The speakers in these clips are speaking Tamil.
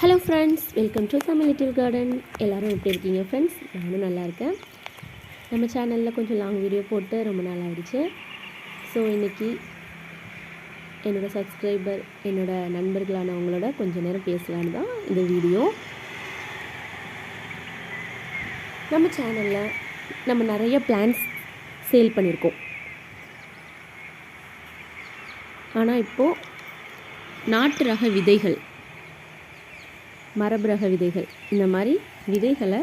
Hello friends welcome to Tamil little garden எல்லோரும் எப்படி இருக்கீங்க ஃப்ரெண்ட்ஸ் நானும் நல்லா இருக்கேன். நம்ம சேனலில் கொஞ்சம் லாங் வீடியோ போட்டு ரொம்ப நாள் ஆயிடுச்சு. ஸோ இன்றைக்கி என்னோடய சப்ஸ்கிரைபர் என்னோடய நண்பர்களானவங்களோட கொஞ்சம் நேரம் பேசலான்னு தான் இந்த வீடியோ நம்ம சேனலில் நம்ம நிறைய பிளான்ஸ் சேல் பண்ணியிருக்கோம். ஆனால் இப்போது நாட்டு ரக விதைகள் மரபிரக விதைகள். இந்த மாதிரி விதைகளை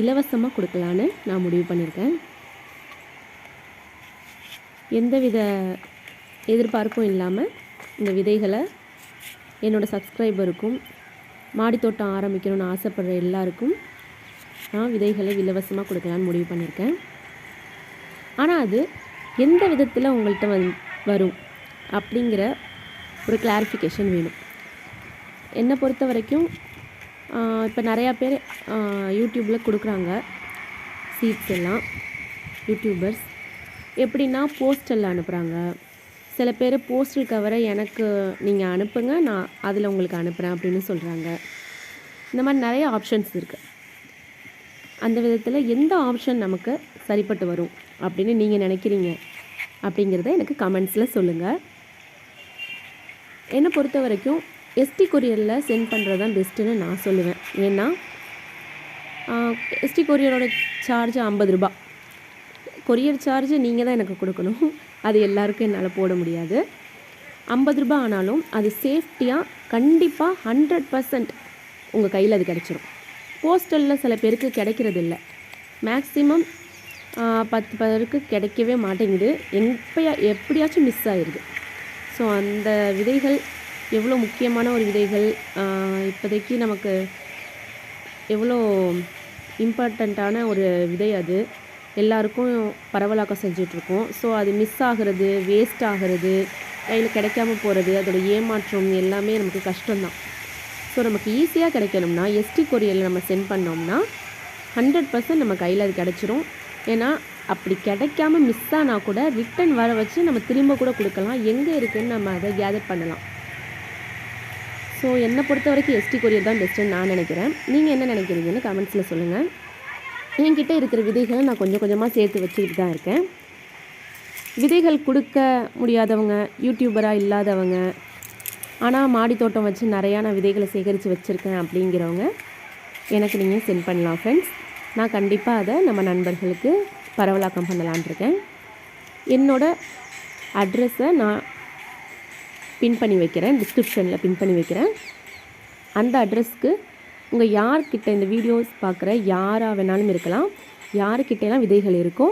இலவசமாக கொடுக்கலான்னு நான் முடிவு பண்ணியிருக்கேன். எந்தவித எதிர்பார்ப்பும் இல்லாமல் இந்த விதைகளை என்னோடய சப்ஸ்கிரைபருக்கும் மாடித்தோட்டம் ஆரம்பிக்கணும்னு ஆசைப்படுற எல்லாருக்கும் நான் விதைகளை இலவசமாக கொடுக்கலான்னு முடிவு பண்ணியிருக்கேன். ஆனால் அது எந்த விதத்தில் உங்கள்கிட்ட வந் வரும் அப்படிங்கிற ஒரு கிளாரிஃபிகேஷன் வேணும். என்னை பொறுத்த வரைக்கும் இப்போ நிறையா பேர் யூடியூப்பில் கொடுக்குறாங்க. சீட்ஸ் எல்லாம் யூடியூபர்ஸ் எப்படின்னா போஸ்டரில் அனுப்புகிறாங்க சில பேர் போஸ்டல் கவரை எனக்கு நீங்கள் அனுப்புங்க நான் அதில் உங்களுக்கு அனுப்புகிறேன் அப்படின்னு சொல்கிறாங்க இந்த மாதிரி நிறைய ஆப்ஷன்ஸ் இருக்குது அந்த விதத்தில் எந்த ஆப்ஷன் நமக்கு சரிப்பட்டு வரும் அப்படின்னு நீங்கள் நினைக்கிறீங்க அப்படிங்கிறத எனக்கு கமெண்ட்ஸில் சொல்லுங்கள் என்னை பொறுத்த வரைக்கும் எஸ்டி கொரியரில் சென்ட் பண்ணுறது தான் பெஸ்ட்டுன்னு நான் சொல்லுவேன். ஏன்னா எஸ்டி கொரியரோட சார்ஜ் ஐம்பது ரூபா கொரியர் சார்ஜ் நீங்கள் தான் எனக்கு கொடுக்கணும். அது எல்லாருக்கும் என்னால் போட முடியாது. ஐம்பது ரூபா ஆனாலும் அது சேஃப்டியாக கண்டிப்பாக ஹண்ட்ரட் பர்சன்ட் உங்கள் கையில் அது கிடச்சிரும். போஸ்டலில் சில பேருக்கு கிடைக்கிறது இல்லை மேக்ஸிமம் பத்து பேருக்கு கிடைக்கவே மாட்டேங்குது. எப்பயா எப்படியாச்சும் மிஸ் ஆயிடுது ஸோ அந்த விதைகள் எவ்வளோ முக்கியமான ஒரு விதைகள் இப்போதைக்கு நமக்கு எவ்வளோ இம்பார்ட்டண்ட்டான ஒரு விதை அது. எல்லாருக்கும் பரவலாக்கம் செஞ்சிட்ருக்கோம். ஸோ அது மிஸ் ஆகிறது வேஸ்ட் ஆகிறது கையில் கிடைக்காம போகிறது அதோட ஏமாற்றம் எல்லாமே நமக்கு கஷ்டம்தான். ஸோ நமக்கு ஈஸியாக கிடைக்கணும்னா எஸ்டி கொரியரில் நம்ம சென்ட் பண்ணோம்னா ஹண்ட்ரட் பர்சன்ட் நம்ம கையில் அது கிடச்சிரும். ஏன்னா அப்படி கிடைக்காம மிஸ் ஆனால் கூட ரிட்டன் வர வச்சு நம்ம திரும்ப கூட கொடுக்கலாம். எங்கே இருக்குதுன்னு நம்ம அதை கேதர் பண்ணலாம். ஸோ என்னை பொறுத்த வரைக்கும் எஸ்டி கொரியர் தான் பெஸ்ட்டுன்னு நான் நினைக்கிறேன். நீங்கள் என்ன நினைக்கிறீங்கன்னு கமெண்ட்ஸில் சொல்லுங்கள் என்கிட்ட இருக்கிற விதைகளை நான் கொஞ்சம் கொஞ்சமாக சேர்த்து வச்சுக்கிட்டு தான் இருக்கேன். விதைகள் கொடுக்க முடியாதவங்க யூடியூபராக இல்லாதவங்க ஆனால் மாடி தோட்டம் வச்சு நிறையா நான் விதைகளை சேகரித்து வச்சுருக்கேன் அப்படிங்கிறவங்க எனக்கு நீங்கள் சென்ட் பண்ணலாம் ஃப்ரெண்ட்ஸ் நான் கண்டிப்பாக அதை நம்ம நண்பர்களுக்கு பரவலாக்கம் பண்ணலான் இருக்கேன். என்னோடய அட்ரஸை நான் பின் பண்ணி வைக்கிறேன் டிஸ்கிரிப்ஷனில் பின் பண்ணி வைக்கிறேன். அந்த அட்ரஸ்க்கு உங்கள் யார்கிட்ட இந்த வீடியோஸ் பார்க்குற யாராக வேணாலும் இருக்கலாம். யாருக்கிட்டலாம் விதைகள் இருக்கோ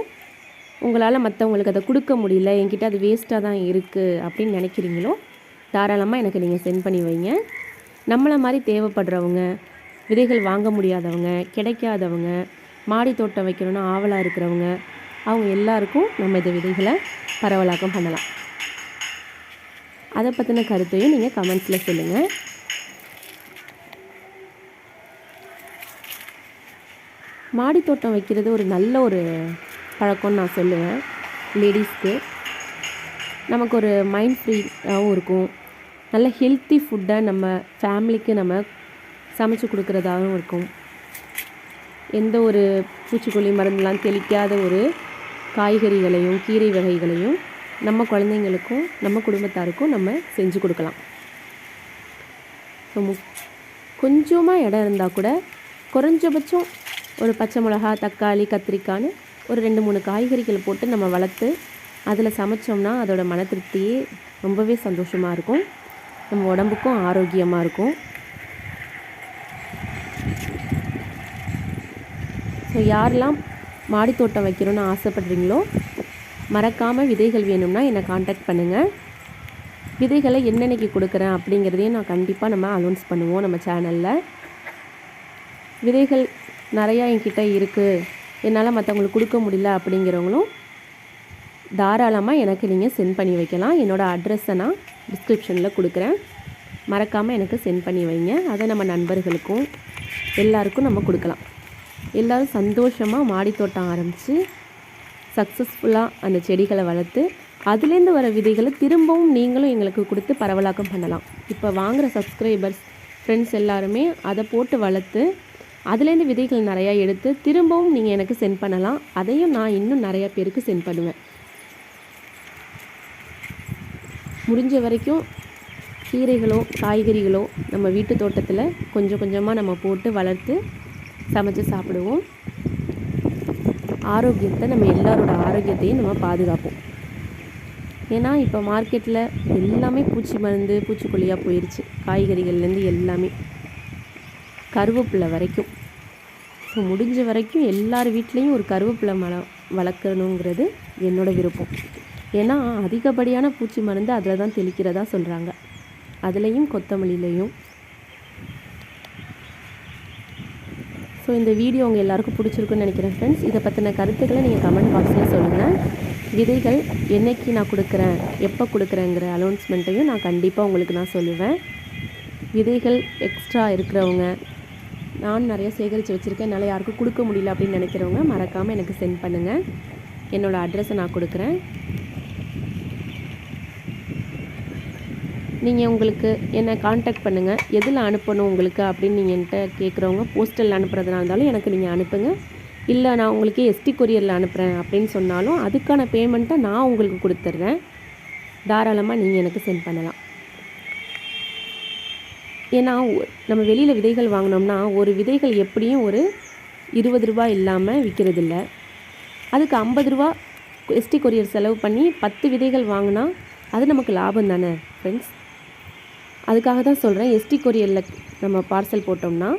உங்களால் மற்றவங்களுக்கு அதை கொடுக்க முடியல என்கிட்ட அது வேஸ்ட்டாக தான் இருக்குது அப்படின்னு நினைக்கிறீங்களோ தாராளமாக எனக்கு நீங்கள் சென்ட் பண்ணி வைங்க. நம்மளை மாதிரி தேவைப்படுறவங்க விதைகள் வாங்க முடியாதவங்க கிடைக்காதவங்க மாடி தோட்டம் வைக்கணும்னு ஆவலாக இருக்கிறவங்க அவங்க எல்லாருக்கும் நம்ம இந்த விதைகளை பரவலாக்கம் பண்ணலாம். அதை பற்றின கருத்தையும் நீங்கள் கமெண்ட்ஸில் சொல்லுங்கள் மாடி தோட்டம் வைக்கிறது ஒரு நல்ல ஒரு பழக்கம்னு நான் சொல்லுவேன். லேடிஸ்க்கு நமக்கு ஒரு மைண்ட் ஃப்ரீயாகவும் இருக்கும். நல்ல ஹெல்த்தி ஃபுட்டை நம்ம ஃபேமிலிக்கு நம்ம சமைச்சு கொடுக்குறதாகவும் இருக்கும். எந்த ஒரு பூச்சிக்கொல்லி மருந்துலாம் தெளிக்காத ஒரு காய்கறிகளையும் கீரை வகைகளையும் நம்ம குழந்தைங்களுக்கும் நம்ம குடும்பத்தாருக்கும் நம்ம செஞ்சு கொடுக்கலாம். ஸோ மு கொஞ்சமாக இடம் இருந்தால் கூட குறைஞ்சபட்சம் ஒரு பச்சை மிளகா தக்காளி கத்திரிக்கான்னு ஒரு ரெண்டு மூணு காய்கறிகளை போட்டு நம்ம வளர்த்து அதில் சமைச்சோம்னா அதோட மன திருப்தியே ரொம்பவே சந்தோஷமாக இருக்கும். நம்ம உடம்புக்கும் ஆரோக்கியமாக இருக்கும். ஸோ யாரெல்லாம் மாடி தோட்டம் வைக்கணும்னு ஆசைப்படுறீங்களோ மறக்காமல் விதைகள் வேணும்னா என்னை காண்டாக்ட் பண்ணுங்கள் விதைகளை என்னென்னைக்கு கொடுக்குறேன் அப்படிங்கிறதையும் நான் கண்டிப்பாக நம்ம அனௌன்ஸ் பண்ணுவோம் நம்ம சேனலில் விதைகள் நிறையா என்கிட்ட இருக்குது என்னால் மற்றவங்களுக்கு கொடுக்க முடியல அப்படிங்கிறவங்களும் தாராளமாக எனக்கு நீங்கள் சென்ட் பண்ணி வைக்கலாம். என்னோடய அட்ரஸை நான் டிஸ்கிரிப்ஷனில் கொடுக்குறேன். மறக்காமல் எனக்கு சென்ட் பண்ணி வைங்க. அதை நம்ம நண்பர்களுக்கும் எல்லாருக்கும் நம்ம கொடுக்கலாம். எல்லோரும் சந்தோஷமாக மாடித்தோட்டம் ஆரம்பித்து சக்ஸஸ்ஃபுல்லாக அந்த செடிகளை வளர்த்து அதுலேருந்து வர விதைகளை திரும்பவும் நீங்களும் எங்களுக்கு கொடுத்து பரவலாக்கம் பண்ணலாம். இப்போ வாங்குகிற சப்ஸ்கிரைபர்ஸ் ஃப்ரெண்ட்ஸ் எல்லாருமே அதை போட்டு வளர்த்து அதுலேருந்து விதைகள் நிறையா எடுத்து திரும்பவும் நீங்கள் எனக்கு சென்ட் பண்ணலாம். அதையும் நான் இன்னும் நிறையா பேருக்கு சென்ட் பண்ணுவேன். முடிஞ்ச வரைக்கும் கீரைகளோ காய்கறிகளோ நம்ம வீட்டு தோட்டத்தில் கொஞ்சம் கொஞ்சமாக நம்ம போட்டு வளர்த்து சமைச்சு சாப்பிடுவோம். ஆரோக்கியத்தை நம்ம எல்லாரோட ஆரோக்கியத்தையும் நம்ம பாதுகாப்போம். ஏன்னா இப்போ மார்க்கெட்டில் எல்லாமே பூச்சி மருந்து பூச்சிக்கொல்லியாக போயிடுச்சு காய்கறிகள்லேருந்து எல்லாமே. கருவேப்பிலை வரைக்கும். ஸோ முடிஞ்ச வரைக்கும் எல்லார் வீட்லேயும் ஒரு கருவேப்பிலை மரம் வளர்க்கணுங்கிறது என்னோடய விருப்பம். ஏன்னா அதிகப்படியான பூச்சி மருந்து அதில் தான் தெளிக்கிறதா சொல்கிறாங்க அதுலேயும் கொத்தமல்லிலையும் ஸோ இந்த வீடியோ உங்கள் எல்லாருக்கும் பிடிச்சிருக்குன்னு நினைக்கிறேன் ஃப்ரெண்ட்ஸ் இதை பற்றின கருத்துக்களை நீங்கள் கமெண்ட் பாக்ஸில் சொல்லுங்கள் விதைகள் என்னைக்கு நான் கொடுக்குறேன் எப்போ கொடுக்குறேங்கிற அனௌன்ஸ்மெண்ட்டையும் நான் கண்டிப்பாக உங்களுக்கு நான் சொல்லுவேன். விதைகள் எக்ஸ்ட்ரா இருக்கிறவங்க நான் நிறைய சேகரித்து வச்சுருக்கேன். என்னால் யாருக்கும் கொடுக்க முடியல அப்படின்னு நினைக்கிறவங்க மறக்காமல் எனக்கு சென்ட் பண்ணுங்கள் என்னோடய அட்ரஸை நான் கொடுக்குறேன். நீங்கள் உங்களுக்கு என்னை காண்டாக்ட் பண்ணுங்கள் எதில் அனுப்பணும் உங்களுக்கு அப்படின்னு நீங்கள் என்கிட்ட கேட்குறவங்க போஸ்டலில் அனுப்புறதுனா இருந்தாலும் எனக்கு நீங்கள் அனுப்புங்க. இல்லை நான் உங்களுக்கு எஸ்டி கொரியரில் அனுப்புகிறேன் அப்படின்னு சொன்னாலும் அதுக்கான பேமெண்ட்டை நான் உங்களுக்கு கொடுத்துட்றேன். தாராளமாக நீங்கள் எனக்கு சென்ட் பண்ணலாம். ஏன்னா நம்ம வெளியில் விதைகள் வாங்கினோம்னா ஒரு விதைகள் எப்படியும் ஒரு இருபது ரூபா இல்லாமல் விற்கிறதில்ல அதுக்கு ஐம்பது ரூபா எஸ்டி கொரியர் செலவு பண்ணி பத்து விதைகள் வாங்கினா அது நமக்கு லாபம் தானே ஃப்ரெண்ட்ஸ் அதுக்காக தான் சொல்கிறேன் எஸ்டி கொரியரில் நம்ம பார்சல் போட்டோம்னா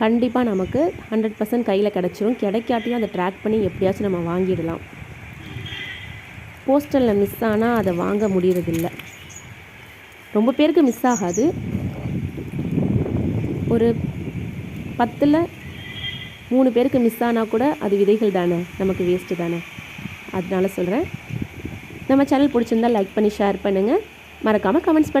கண்டிப்பாக நமக்கு ஹண்ட்ரட் பர்சன்ட் கையில் கிடச்சிரும். கிடைக்காட்டியும் அதை ட்ராக் பண்ணி எப்படியாச்சும் நம்ம வாங்கிடலாம். போஸ்டலில் மிஸ் ஆனால் அதை வாங்க முடியறதில்ல. ரொம்ப பேருக்கு மிஸ் ஆகாது. ஒரு பத்தில் மூணு பேருக்கு மிஸ் ஆனால் கூட அது விதைகள் தானே. நமக்கு வேஸ்ட்டு தானே. அதனால சொல்கிறேன் நம்ம சேனல் பிடிச்சிருந்தா லைக் பண்ணி ஷேர் பண்ணுங்கள் மறக்காமல் கமெண்ட்ஸ் பண்ணி